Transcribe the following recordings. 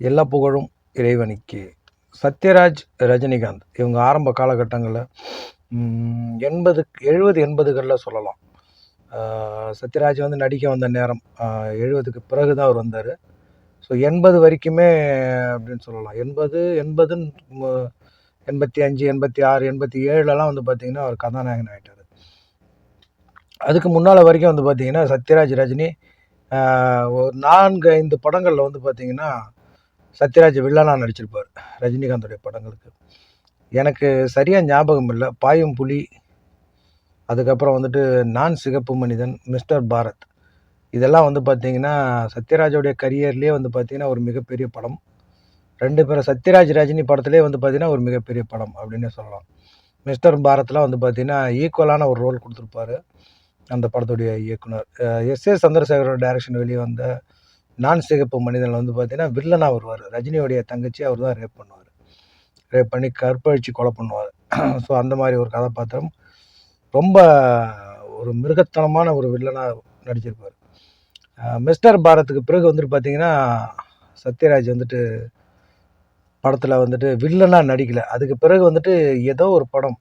எல்லா புகழும் இறைவனுக்கு. சத்யராஜ் ரஜினிகாந்த் இவங்க ஆரம்ப காலகட்டங்களில் எண்பது எழுபது எண்பதுகளில் சொல்லலாம். சத்யராஜ் வந்து நடிக்க வந்த நேரம் எழுபதுக்கு பிறகு தான் அவர் வந்தார். ஸோ எண்பது வரைக்குமே அப்படின்னு சொல்லலாம். எண்பது எண்பதுன்னு எண்பத்தி அஞ்சு எண்பத்தி ஆறு எண்பத்தி ஏழுலலாம் வந்து பார்த்திங்கன்னா அவர் கதாநாயகன் ஆகிட்டார் அதுக்கு முன்னால் வரைக்கும் வந்து பார்த்திங்கன்னா சத்யராஜ் ரஜினி ஒரு நான்கு ஐந்து படங்களில் வந்து பார்த்திங்கன்னா சத்யராஜ் வில்லனாக நடிச்சிருப்பார் ரஜினிகாந்தோடைய படங்களுக்கு. எனக்கு சரியாக ஞாபகம் இல்லை. பாயும் புலி அதுக்கப்புறம் வந்துட்டு நான் சிகப்பு மனிதன் மிஸ்டர் பாரத். இதெல்லாம் வந்து பார்த்திங்கன்னா சத்யராஜோடைய கரியர்லேயே வந்து பார்த்திங்கன்னா ஒரு மிகப்பெரிய படம். ரெண்டு பேரும் சத்யராஜ் ரஜினி படத்துலேயே வந்து பார்த்திங்கன்னா ஒரு மிகப்பெரிய படம் அப்படின்னே சொல்லலாம். மிஸ்டர் பாரத்தில் வந்து பார்த்திங்கன்னா ஈக்குவலான ஒரு ரோல் கொடுத்துருப்பாரு அந்த படத்துடைய இயக்குனர். எஸ் ஏ சந்திரசேகரோட டைரக்ஷன் வெளியே வந்த நான் சிகப்பு மனிதனில் வந்து பார்த்தீங்கன்னா வில்லனாக வருவார். ரஜினியோடைய தங்கச்சி அவர் தான் ரேப் பண்ணுவார். ரேப் பண்ணி கற்பழிச்சு கொலை பண்ணுவார். ஸோ அந்த மாதிரி ஒரு கதாபாத்திரம். ரொம்ப ஒரு மிருகத்தனமான ஒரு வில்லனாக நடிச்சிருப்பார். மிஸ்டர் பாரத்துக்கு பிறகு வந்துட்டு பார்த்தீங்கன்னா சத்யராஜ் வந்துட்டு படத்தில் வந்துட்டு வில்லனாக நடிக்கலை. அதுக்கு பிறகு வந்துட்டு ஏதோ ஒரு படம்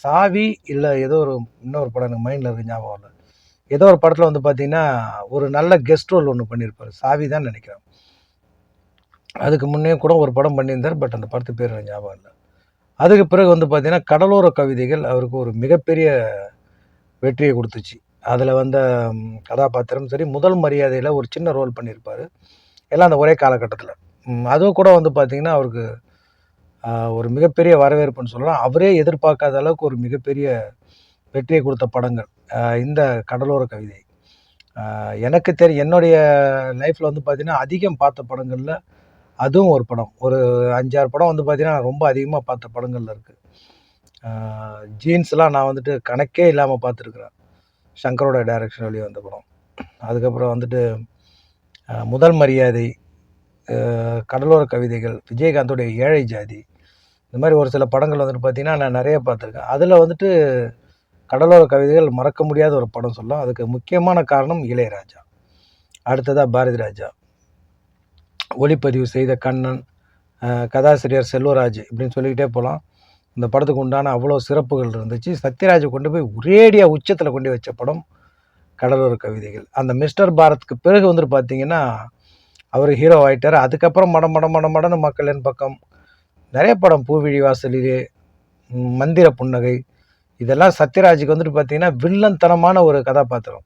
சாவி இல்லை ஏதோ ஒரு இன்னொரு படம் எனக்கு மைண்டில் இருக்குது ஞாபகம் இல்லை ஏதோ ஒரு படத்தில் வந்து பார்த்தீங்கன்னா ஒரு நல்ல கெஸ்ட் ரோல் ஒன்று பண்ணியிருப்பார் சாவி தான் நினைக்கிறேன். அதுக்கு முன்னே கூட ஒரு படம் பண்ணியிருந்தார் பட் அந்த படத்து பேர் ஞாபகம் இல்லை. அதுக்கு பிறகு வந்து பார்த்தீங்கன்னா கடலோர கவிதைகள் அவருக்கு ஒரு மிகப்பெரிய வெற்றியை கொடுத்துச்சு. அதில் வந்த கதாபாத்திரம் சரி முதல் மரியாதையில் ஒரு சின்ன ரோல் பண்ணியிருப்பார் எல்லாம் அந்த ஒரே காலகட்டத்தில். அதுவும் கூட வந்து பார்த்திங்கன்னா அவருக்கு ஒரு மிகப்பெரிய வரவேற்புன்னு சொல்லலாம். அவரே எதிர்பார்க்காத அளவுக்கு ஒரு மிகப்பெரிய வெற்றியை கொடுத்த படங்கள். இந்த கடலோர கவிதை. எனக்கு தெரியும் என்னுடைய லைஃப்பில் வந்து பார்த்திங்கன்னா அதிகம் பார்த்த படங்களில் அதுவும் ஒரு படம். ஒரு அஞ்சாறு படம் வந்து பார்த்திங்கன்னா ரொம்ப அதிகமாக பார்த்த படங்களில் இருக்குது ஜீன்ஸ்லாம் நான் வந்துட்டு கணக்கே இல்லாமல் பார்த்துருக்குறேன். சங்கரோட டைரக்ஷன் வெளியே வந்த படம். அதுக்கப்புறம் வந்துட்டு முதல் மரியாதை கடலோர கவிதைகள் விஜயகாந்தோடைய ஏழை ஜாதி. இந்த மாதிரி ஒரு சில படங்கள் வந்துட்டு பார்த்திங்கன்னா நான் நிறைய பார்த்துருக்கேன். அதில் வந்துட்டு கடலோர கவிதைகள் மறக்க முடியாத ஒரு படம் சொல்லலாம். அதுக்கு முக்கியமான காரணம் இளையராஜா. அடுத்ததாக பாரதி ராஜா ஒளிப்பதிவு செய்த கண்ணன் கதாசிரியர் செல்வராஜ் இப்படின்னு சொல்லிக்கிட்டே போகலாம் இந்த படத்துக்கு உண்டான அவ்வளோ சிறப்புகள் இருந்துச்சு. சத்யராஜை கொண்டு போய் ஒரேடியாக உச்சத்தில் கொண்டு வச்ச படம் கடலோர கவிதைகள். அந்த மிஸ்டர் பாரத்துக்கு பிறகு வந்துட்டு பார்த்தீங்கன்னா அவர் ஹீரோ ஆகிட்டார் அதுக்கப்புறம் மடம் மடம் மடம் மடன்னு மக்களின் பக்கம். நிறைய படம் பூவிழி வாசலிலே மந்திர புன்னகை இதெல்லாம் சத்யராஜுக்கு வந்துட்டு பார்த்தீங்கன்னா வில்லன் தனமான ஒரு கதாபாத்திரம்.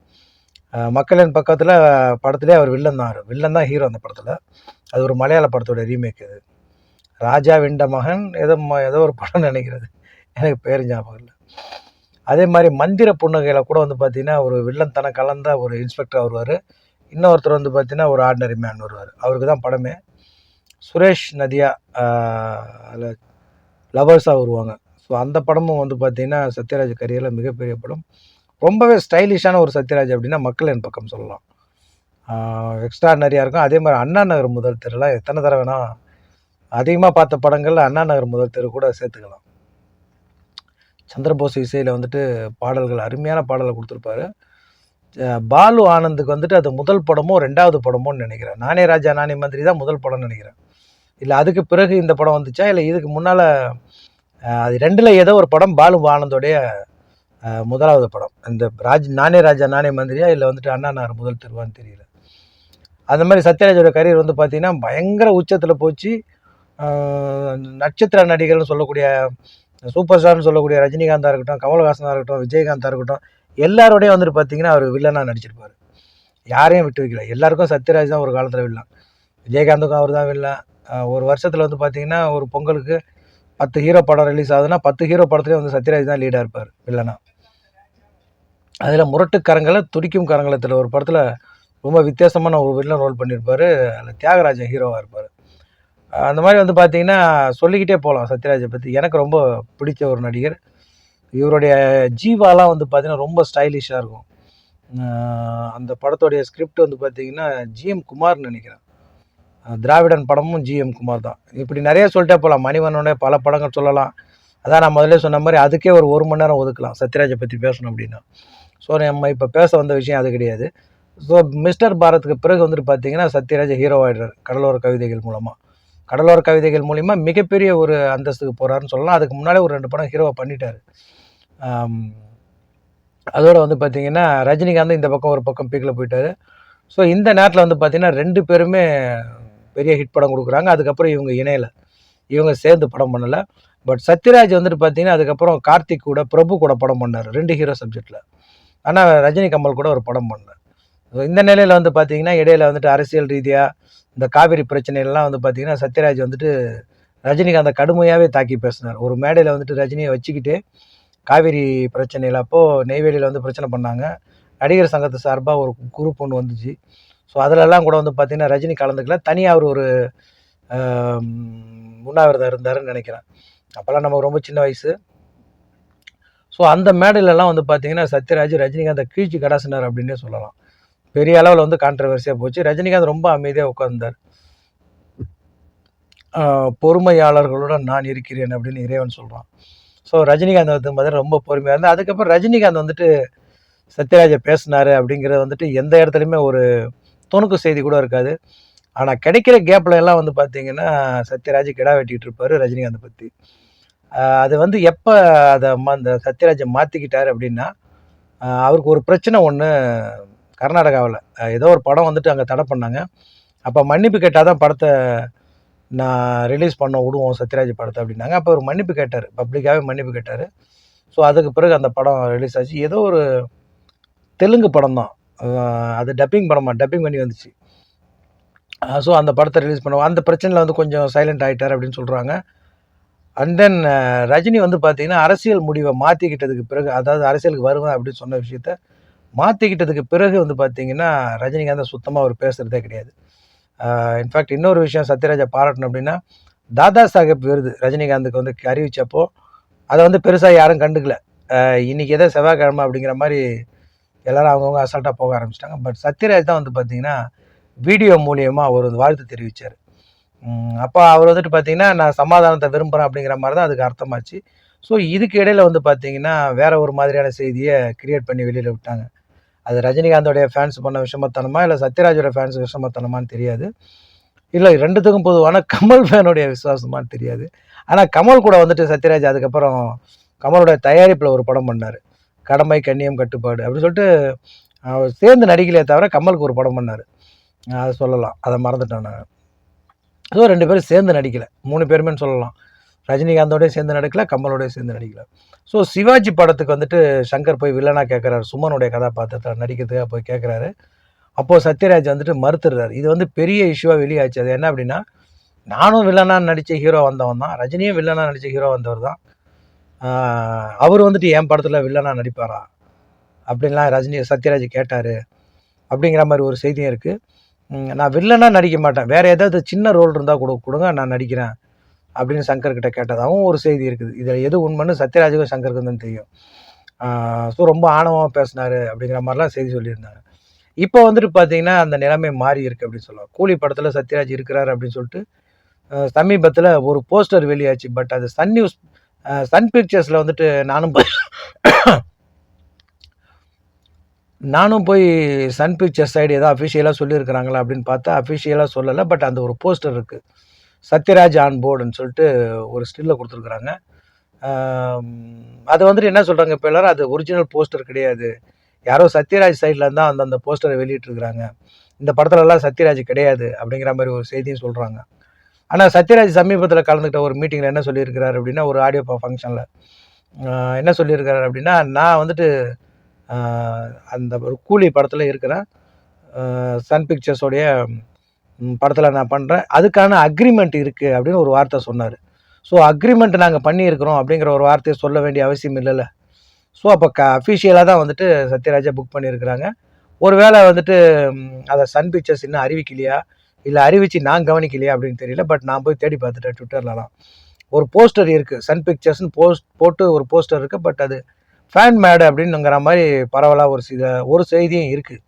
மக்களின் பக்கத்தில் படத்துலேயே அவர் வில்லன் தான் வில்லன் தான் ஹீரோ அந்த படத்தில். அது ஒரு மலையாள படத்தோட ரீமேக் இது. ராஜா வெண்ட மகன் ஏதோ ம- ஏதோ ஒரு படம் நினைக்கிறது. எனக்கு பேர் ஞாபகம் இல்லை. அதே மாதிரி மந்திர புன்னகையில் கூட வந்து பார்த்தீங்கன்னா ஒரு வில்லன் தன கலந்த ஒரு இன்ஸ்பெக்டர் வருவார். இன்னொருத்தர் வந்து பார்த்தீங்கன்னா ஒரு ஆர்டினரி மேன் வருவார். அவருக்கு தான் படமே. சுரேஷ் நதியா அதில் லவர்ஸாக வருவாங்க. ஸோ அந்த படமும் வந்து பார்த்தீங்கன்னா சத்யராஜ் கரியரில் மிகப்பெரிய படம். ரொம்பவே ஸ்டைலிஷான ஒரு சத்யராஜ் அப்படின்னா மக்கள் என் பக்கம் சொல்லலாம். எக்ஸ்ட்ரானரியாக இருக்கும். அதே மாதிரி அண்ணா நகர் முதல் தெருலாம் எத்தனை தடவை வேணால் அதிகமாக பார்த்த படங்களில் அண்ணா நகர் முதல் தெரு கூட சேர்த்துக்கலாம். சந்திரபோஸ் இசையில் வந்துட்டு பாடல்கள் அருமையான பாடலை கொடுத்துருப்பாரு. பாலு ஆனந்துக்கு வந்துட்டு அது முதல் படமோ ரெண்டாவது படமோன்னு நினைக்கிறேன். நானே ராஜா நானே மந்திரி தான் முதல் படம்னு நினைக்கிறேன். இல்லை அதுக்கு பிறகு இந்த படம் வந்துச்சா? இல்லை இதுக்கு முன்னால் அது ரெண்டில் ஏதோ ஒரு படம் பாலு ஆனந்தோடைய முதலாவது படம். இந்த ராஜ் நானே ராஜா நானே மந்திரியா இல்லை வந்துட்டு அண்ணா நகர் முதல் திருவான்னு தெரியல. அந்த மாதிரி சத்யராஜோட கரியர் வந்து பார்த்தீங்கன்னா பயங்கர உச்சத்தில் போச்சு. நட்சத்திர நடிகர்னு சொல்லக்கூடிய சூப்பர் ஸ்டார்னு சொல்லக்கூடிய ரஜினிகாந்தாக இருக்கட்டும் கமல்ஹாசனாக இருக்கட்டும் விஜயகாந்தாக இருக்கட்டும் எல்லாரோடையும் வந்துட்டு பார்த்தீங்கன்னா அவர் வில்லனாக நடிச்சிருப்பார். யாரையும் விட்டு வைக்கல. எல்லாருக்கும் சத்யராஜ் தான் ஒரு காலத்தில் வில்லன் விஜயகாந்துக்கும் அவர் தான் வில்லன் ஒரு வருஷத்தில் வந்து பார்த்தீங்கன்னா ஒரு பொங்கலுக்கு பத்து ஹீரோ படம் ரிலீஸ் ஆகுதுன்னா பத்து ஹீரோ படத்துலேயும் வந்து சத்யராஜ் தான் லீடாக இருப்பார் வில்லனா. அதில் முரட்டு கரங்களை துடிக்கும் கரங்களத்தில் ஒரு படத்தில் ரொம்ப வித்தியாசமான ஒரு வில்லன் ரோல் பண்ணியிருப்பார் அதில் தியாகராஜன் ஹீரோவாக இருப்பார். அந்த மாதிரி வந்து பார்த்தீங்கன்னா சொல்லிக்கிட்டே போகலாம் சத்யராஜை பற்றி எனக்கு ரொம்ப பிடிச்ச ஒரு நடிகர். இவருடைய ஜீவாலாம் வந்து பார்த்தீங்கன்னா ரொம்ப ஸ்டைலிஷாக இருக்கும். அந்த படத்தோடைய ஸ்கிரிப்ட் வந்து பார்த்தீங்கன்னா ஜிஎம் குமார்னு நினைக்கிறேன். திராவிடன் படமும் ஜிஎம் குமார் தான். இப்படி நிறைய சொல்லிட்டே போகலாம். மணிவனுடைய பல படங்கள் சொல்லலாம். அதான் நான் முதல்ல சொன்ன மாதிரி அதுக்கே ஒரு ஒரு மணி நேரம் ஒதுக்கலாம். சத்யராஜை பற்றி பேசணும் அப்படின்னா. ஸோ நம்ம இப்போ பேச வந்த விஷயம் அது கிடையாது. ஸோ மிஸ்டர் பாரத்துக்கு பிறகு வந்துட்டு பார்த்தீங்கன்னா சத்யராஜ் ஹீரோ ஆயிடுறாரு. கடலோர கவிதைகள் மூலமாக கடலோர கவிதைகள் மூலிமா மிகப்பெரிய ஒரு அந்தஸ்துக்கு போகிறாருன்னு சொல்லலாம். அதுக்கு முன்னாலே ஒரு ரெண்டு படம் ஹீரோவை பண்ணிட்டார். அதோடு வந்து பார்த்திங்கன்னா ரஜினிகாந்த் இந்த பக்கம் ஒரு பக்கம் பீக்கில் போயிட்டாரு. ஸோ இந்த நேரத்தில் வந்து பார்த்திங்கன்னா ரெண்டு பேருமே பெரிய ஹிட் படம் கொடுக்குறாங்க. அதுக்கப்புறம் இவங்க இணையலை. இவங்க சேர்ந்து படம் பண்ணலை. பட் சத்யராஜ் வந்துட்டு பார்த்தீங்கன்னா அதுக்கப்புறம் கார்த்திக் கூட பிரபு கூட படம் பண்ணார். ரெண்டு ஹீரோ சப்ஜெக்டில் ஆனால் ரஜினி கமல் கூட ஒரு படம் பண்ணார் இந்த நிலையில் வந்து பார்த்தீங்கன்னா இடையில வந்துட்டு அரசியல் ரீதியாக இந்த காவிரி பிரச்சனைகள்லாம் வந்து பார்த்தீங்கன்னா சத்யராஜ் வந்துட்டு ரஜினிகாந்தை கடுமையாகவே தாக்கி பேசினார். ஒரு மேடையில் வந்துட்டு ரஜினியை வச்சுக்கிட்டு காவிரி பிரச்சனையில் அப்போது நெய்வேலியில் வந்து பிரச்சனை பண்ணாங்க. நடிகர் சங்கத்து சார்பாக ஒரு குரூப் ஒன்று வந்துச்சு. ஸோ அதிலெல்லாம் கூட வந்து பார்த்தீங்கன்னா ரஜினி கலந்துக்கல. தனியாக அவர் ஒரு உண்ணாவிரதம் இருந்தாருன்னு நினைக்கிறேன். அப்போல்லாம் நம்ம ரொம்ப சின்ன வயசு. ஸோ அந்த மேடையிலலாம் வந்து பார்த்தீங்கன்னா சத்யராஜ் ரஜினிகாந்தை கீழ்ச்சி கடாசினார் அப்படின்னே சொல்லலாம். பெரிய அளவில் வந்து கான்ட்ரவர்சியாக போச்சு. ரஜினிகாந்த் ரொம்ப அமைதியாக உட்கார்ந்தார். பொறுமையாளர்களுடன் நான் இருக்கிறேன் அப்படின்னு இறைவன் சொல்கிறான் ஸோ ரஜினிகாந்த் வந்து பார்த்தீங்கன்னா ரொம்ப பொறுமையாக இருந்தேன் அதுக்கப்புறம் ரஜினிகாந்த் வந்துட்டு சத்யராஜை பேசினார் அப்படிங்கிறது வந்துட்டு எந்த இடத்துலையுமே ஒரு துணுக்கு செய்தி கூட இருக்காது. ஆனால் கிடைக்கிற கேப்பில் எல்லாம் வந்து பார்த்தீங்கன்னா சத்யராஜ் கிடா வெட்டிகிட்டு இருப்பார் ரஜினிகாந்த் பற்றி அது வந்து எப்போ அதை ம- அந்த சத்யராஜை மாற்றிக்கிட்டார் அப்படின்னா அவருக்கு ஒரு பிரச்சனை ஒன்று கர்நாடகாவில். ஏதோ ஒரு படம் வந்துட்டு அங்கே தடை பண்ணாங்க. அப்போ மன்னிப்பு கேட்டால் தான் படத்தை நான் ரிலீஸ் பண்ண விடுவோம் சத்யராஜ் படத்தை அப்படின்னாங்க. அப்போ அவர் மன்னிப்பு கேட்டார். பப்ளிக்காகவே மன்னிப்பு கேட்டார். ஸோ அதுக்கு பிறகு அந்த படம் ரிலீஸ் ஆச்சு. ஏதோ ஒரு தெலுங்கு படம் தான் அது டப்பிங் படமா? டப்பிங் பண்ணி வந்துச்சு. ஸோ அந்த படத்தை ரிலீஸ் பண்ணுவோம். அந்த பிரச்சனையில் வந்து கொஞ்சம் சைலண்ட் ஆகிட்டார் அப்படின்னு சொல்கிறாங்க அண்ட் தென் ரஜினி வந்து பார்த்திங்கன்னா அரசியல் முடிவை மாற்றிக்கிட்டதுக்கு பிறகு அதாவது அரசியலுக்கு வருவேன் அப்படின்னு சொன்ன விஷயத்த மாற்றிக்கிட்டதுக்கு பிறகு வந்து பார்த்திங்கன்னா ரஜினிகாந்த் சுத்தமாக அவர் பேசுகிறதே கிடையாது. இன்ஃபேக்ட் இன்னொரு விஷயம் சத்யராஜா பாராட்டணும் அப்படின்னா தாதா சாஹேப் விருது ரஜினிகாந்துக்கு வந்து அறிவித்தப்போ அதை வந்து பெருசாக யாரும் கண்டுக்கல. இன்றைக்கி எதோ செவ்வாய்க்கிழமை அப்படிங்கிற மாதிரி எல்லாரும் அவங்கவுங்க அசால்ட்டாக போக ஆரம்பிச்சிட்டாங்க. பட் சத்யராஜ் தான் வந்து பார்த்தீங்கன்னா வீடியோ மூலியமாக அவர் வந்து வாழ்த்து தெரிவித்தார் அப்போ அவர் வந்துட்டு பார்த்தீங்கன்னா நான் சமாதானத்தை விரும்புகிறேன் அப்படிங்கிற மாதிரி தான் அதுக்கு அர்த்தமாச்சு. ஸோ இதுக்கு இடையில் வந்து பார்த்தீங்கன்னா வேற ஒரு மாதிரியான செய்தியை கிரியேட் பண்ணி வெளியில் விட்டாங்க. அது ரஜினிகாந்தோடைய ஃபேன்ஸ் பண்ண விஷமத்தனமா இல்லை சத்யராஜோட ஃபேன்ஸ் விஷமத்தனமான்னு தெரியாது. இல்லை ரெண்டுத்துக்கும் பொதுவான கமல் ஃபேனுடைய விசுவாசமானு தெரியாது. ஆனால் கமல் கூட வந்துட்டு சத்யராஜ் அதுக்கப்புறம் கமலோட தயாரிப்பில் ஒரு படம் பண்ணார். கடமை கண்ணியம் கட்டுப்பாடு அப்படின்னு சொல்லிட்டு அவர் சேர்ந்து நடிக்கலையே தவிர கமலுக்கு ஒரு படம் பண்ணார். அதை சொல்லலாம். அதை மறந்துட்டேன் நான். ஸோ ரெண்டு பேரும் சேர்ந்து நடிக்கலை மூணு பேருமே சொல்லலாம். ரஜினிகாந்தோடய சேர்ந்து நடிக்கல கமலோடய சேர்ந்து நடிக்கல ஸோ சிவாஜி படத்துக்கு வந்துட்டு சங்கர் போய் வில்லனாக கேட்குறாரு சுமனுடைய கதாபாத்திரத்தில் நடிக்கிறதுக்காக போய் கேட்குறாரு அப்போது சத்யராஜ் வந்துட்டு மறுத்துடுறாரு. இது வந்து பெரிய இஷ்யூவாக வெளியாச்சு. அது என்ன அப்படின்னா நானும் வில்லனாக நடித்த ஹீரோ வந்தவன் தான். ரஜினியும் வில்லனாக நடித்த ஹீரோ வந்தவர் தான். அவர் வந்துட்டு என் படத்தில் வில்லனாக நடிப்பாரா? அப்படின்லாம் ரஜினி சத்யராஜ் கேட்டார். அப்படிங்கிற மாதிரி ஒரு செய்தியும் இருக்குது நான் வில்லனாக நடிக்க மாட்டேன். வேறு ஏதாவது சின்ன ரோல் இருந்தால் கொடு கொடுங்க நான் நடிக்கிறேன். அப்படின்னு சங்கர்கிட்ட கேட்டதாகவும் ஒரு செய்தி இருக்குது. இதில் எது உண்மைன்னு சத்யராஜுக்கும் சங்கருக்கும் தான் தெரியும். ஸோ ரொம்ப ஆணவமாக பேசினாரு அப்படிங்கிற மாதிரிலாம் செய்தி சொல்லியிருந்தாங்க இப்போ வந்துட்டு பார்த்தீங்கன்னா அந்த நிலைமை மாறி இருக்குது அப்படின்னு சொல்லலாம். கூலி படத்தில் சத்யராஜ் இருக்கிறார் அப்படின்னு சொல்லிட்டு சமீபத்தில் ஒரு போஸ்டர் வெளியாச்சு. பட் அது சன் நியூஸ் சன் பிக்சர்ஸில் வந்துட்டு நானும் போய் நானும் போய் சன் பிக்சர்ஸ் சைடு ஏதோ அஃபிஷியலாக சொல்லியிருக்கிறாங்களா அப்படின்னு பார்த்தா அஃபிஷியலாக சொல்லலை பட் அந்த ஒரு போஸ்டர் இருக்குது சத்யராஜ் ஆன் போர்டுன்னு சொல்லிட்டு ஒரு ஸ்டில்ல கொடுத்துருக்குறாங்க. அது வந்துட்டு என்ன சொல்கிறாங்க இப்போ எல்லாரும்? அது ஒரிஜினல் போஸ்டர் கிடையாது. யாரோ சத்யராஜ் சைடில் இருந்தால் அந்த அந்த போஸ்டரை வெளியிட்டிருக்கிறாங்க. இந்த படத்துலலாம் சத்யராஜ் கிடையாது அப்படிங்கிற மாதிரி ஒரு செய்தியும் சொல்கிறாங்க ஆனால் சத்யராஜ் சமீபத்தில் கலந்துக்கிட்ட ஒரு மீட்டிங்கில் என்ன சொல்லியிருக்கிறார் அப்படின்னா ஒரு ஆடியோ ஃபங்க்ஷனில் என்ன சொல்லியிருக்கிறார் அப்படின்னா நான் வந்துட்டு அந்த ஒரு கூலி படத்தில் இருக்கிறேன். சன் பிக்சர்ஸோடைய படத்தில் நான் பண்ணுறேன் அதுக்கான அக்ரிமெண்ட் இருக்குது அப்படின்னு ஒரு வார்த்தை சொன்னார். ஸோ அக்ரிமெண்ட் நாங்கள் பண்ணியிருக்கிறோம் அப்படிங்கிற ஒரு வார்த்தையை சொல்ல வேண்டிய அவசியம் இல்லைல்ல. ஸோ அப்போ க அஃபிஷியலாக தான் வந்துட்டு சத்யராஜா புக் பண்ணியிருக்கிறாங்க. ஒருவேளை வந்துட்டு அதை சன் பிக்சர்ஸ் இன்னும் அறிவிக்கலையா? இல்லை அறிவிச்சு நான் கவனிக்கலையே அப்படின்னு தெரியல பட் நான் போய் தேடி பார்த்துட்டேன் ட்விட்டர்லலாம் ஒரு போஸ்டர் இருக்குது சன் பிக்சர்ஸ்னு போஸ்ட் போட்டு ஒரு போஸ்டர் இருக்குது பட் அது ஃபேன் மேடு அப்படின்னுங்கிற மாதிரி பரவலாக ஒரு சில ஒரு செய்தியும் இருக்குது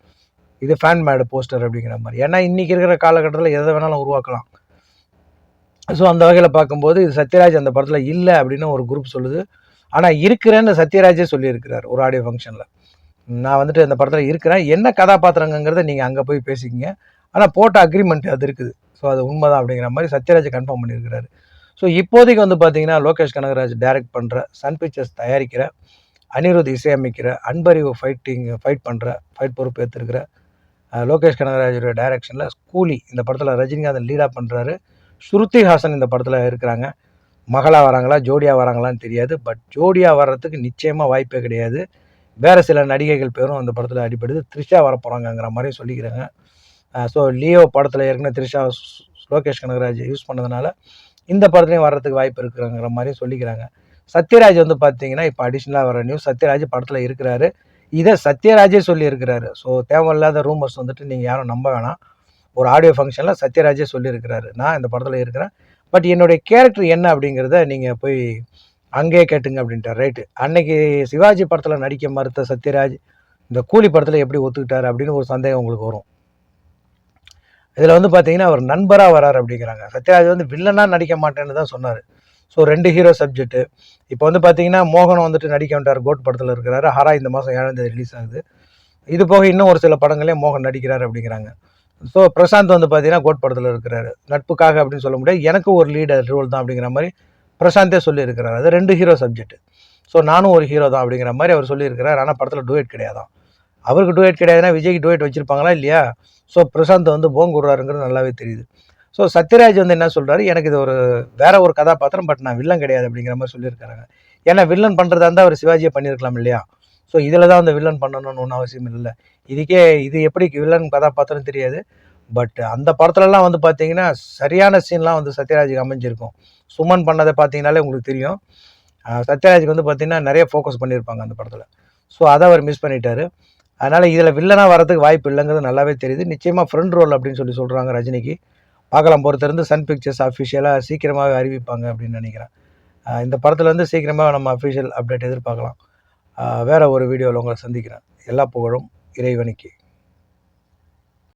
இது ஃபேன் மேடு போஸ்டர் அப்படிங்கிற மாதிரி. ஏன்னா இன்றைக்கி இருக்கிற காலகட்டத்தில் எதை வேணாலும் உருவாக்கலாம். ஸோ அந்த வகையில் பார்க்கும்போது இது சத்யராஜ் அந்த படத்தில் இல்லை அப்படின்னு ஒரு குரூப் சொல்லுது. ஆனால் இருக்கிறேன்னு சத்யராஜே சொல்லியிருக்கிறார் ஒரு ஆடியோ ஃபங்க்ஷனில் நான் வந்துட்டு இந்த படத்தில் இருக்கிறேன். என்ன கதாபாத்திரங்கிறத நீங்கள் அங்கே போய் பேசிக்கிங்க. ஆனால் போட்ட அக்ரிமெண்ட் அது இருக்குது. ஸோ அது உண்மைதான் அப்படிங்கிற மாதிரி சத்யராஜ் கன்ஃபார்ம் பண்ணியிருக்கிறாரு. ஸோ இப்போதைக்கு வந்து பார்த்தீங்கன்னா லோகேஷ் கனகராஜ் டைரக்ட் பண்ணுற சன் பிக்சர்ஸ் தயாரிக்கிற அனிருத் இசையமைக்கிற அன்பறிவு ஃபைட்டிங் ஃபைட் பண்ணுற ஃபைட் பொறுப்பு ஏற்றிருக்கிற லோகேஷ் கனகராஜோட டைரக்ஷனில் கூலி இந்த படத்தில் ரஜினிகாந்த் லீடாக பண்ணுறாரு ஸ்ருதி ஹாசன் இந்த படத்தில் இருக்கிறாங்க. மகளா வராங்களா ஜோடியாக வராங்களான்னு தெரியாது. பட் ஜோடியாக வர்றதுக்கு நிச்சயமாக வாய்ப்பே கிடையாது. வேறு சில நடிகைகள் பேரும் அந்த படத்தில் அடிபடுது. த்ரிஷா வர போகிறாங்கங்கிற மாதிரி சொல்லிக்கிறாங்க. ஸோ லியோ படத்தில் ஏற்கனவே த்ரிஷா லோகேஷ் கனகராஜ் யூஸ் பண்ணதுனால இந்த படத்துலையும் வர்றதுக்கு வாய்ப்பு இருக்குங்கிற மாதிரி சொல்லிக்கிறாங்க. சத்யராஜ் வந்து பார்த்தீங்கன்னா இப்போ அடிஷ்னலாக வர நியூஸ் சத்யராஜ் படத்தில் இருக்கிறாரு. இதை சத்யராஜே சொல்லியிருக்கிறாரு. ஸோ தேவையில்லாத ரூமர்ஸ் வந்துட்டு நீங்கள் யாரும் நம்ப வேணாம். ஒரு ஆடியோ ஃபங்க்ஷனில் சத்யராஜே சொல்லியிருக்கிறாரு. நான் இந்த படத்தில் இருக்கிறேன். பட் என்னுடைய கேரக்டர் என்ன அப்படிங்கிறத நீங்கள் போய் அங்கேயே கேட்டுங்க அப்படின்ட்டார் ரைட்டு அன்னைக்கு சிவாஜி படத்தில் நடிக்க மறுத்த சத்யராஜ் இந்த கூலி படத்தில் எப்படி ஒத்துக்கிட்டாரு அப்படின்னு ஒரு சந்தேகம் உங்களுக்கு வரும். இதில் வந்து பார்த்தீங்கன்னா அவர் நண்பராக வரார் அப்படிங்கிறாங்க. சத்யராஜ் வந்து வில்லனாக நடிக்க மாட்டேன்னு தான் சொன்னார். ஸோ ரெண்டு ஹீரோ சப்ஜெக்ட்டு இப்போ வந்து பார்த்தீங்கன்னா மோகன் வந்துட்டு நடிக்க வேண்டார் கோட் படத்தில் இருக்கிறாரு. ஹரா இந்த மாதம் ஏழாம் தேதி ரிலீஸ் ஆகுது. இது போக இன்னும் ஒரு சில படங்களே மோகன் நடிக்கிறார் அப்படிங்கிறாங்க. ஸோ பிரசாந்த் வந்து பார்த்தீங்கன்னா கோட் படத்தில் இருக்கிறாரு. நட்புக்காக அப்படின்னு சொல்ல முடியாது. எனக்கு ஒரு லீடர் ரோல் தான் அப்படிங்கிற மாதிரி பிரசாந்தே சொல்லியிருக்கிறார். அது ரெண்டு ஹீரோ சப்ஜெக்ட் ஸோ நானும் ஒரு ஹீரோ தான் அப்படிங்கிற மாதிரி அவர் சொல்லியிருக்கிறார். ஆனால் படத்தில் டூயட் கிடையாதான். அவருக்கு டூயட் கிடையாதுன்னா விஜய்க்கு டூயட் வச்சுருப்பாங்களா இல்லையா? ஸோ பிரசாந்த் வந்து போங்குடுறாருங்கிறது நல்லாவே தெரியுது. ஸோ சத்யராஜ் வந்து என்ன சொல்கிறாரு எனக்கு இது ஒரு வேற ஒரு கதாபாத்திரம் பட் நான் வில்லன் கிடையாது அப்படிங்கிற மாதிரி சொல்லியிருக்காங்க. ஏன்னா வில்லன் பண்ணுறதா இருந்தால் அவர் சிவாஜியை பண்ணியிருக்கலாம் இல்லையா? ஸோ இதில் தான் வந்து வில்லன் பண்ணணும்னு ஒன்றும் அவசியம் இல்லை. இதுக்கே இது எப்படி வில்லன் கதாபாத்திரம் தெரியாது. பட் அந்த படத்துலலாம் வந்து பார்த்தீங்கன்னா சரியான சீன்லாம் வந்து சத்யராஜுக்கு அமைஞ்சிருக்கும். சுமன் பண்ணதை பார்த்தீங்கனாலே உங்களுக்கு தெரியும். சத்யராஜுக்கு வந்து பார்த்தீங்கன்னா நிறைய ஃபோக்கஸ் பண்ணியிருப்பாங்க அந்த படத்தில். ஸோ அதை அவர் மிஸ் பண்ணிட்டாரு. அதனால் இதில் வில்லனாக வரதுக்கு வாய்ப்பு இல்லைங்கிறது நல்லாவே தெரியுது. நிச்சயமாக ஃப்ரண்ட் ரோல் அப்படின்னு சொல்லி சொல்கிறாங்க ரஜினிக்கு. பார்க்கலாம் பொறுத்திருந்து சன் பிக்சர்ஸ் அஃபிஷியலாக சீக்கிரமாகவே அறிவிப்பாங்க அப்படின்னு நினைக்கிறேன். இந்த படத்தில் வந்து சீக்கிரமாக நம்ம அஃபிஷியல் அப்டேட் எதிர்பார்க்கலாம். வேறு ஒரு வீடியோவில் உங்களை சந்திக்கிறேன். எல்லா புகழும் இறைவனுக்கு.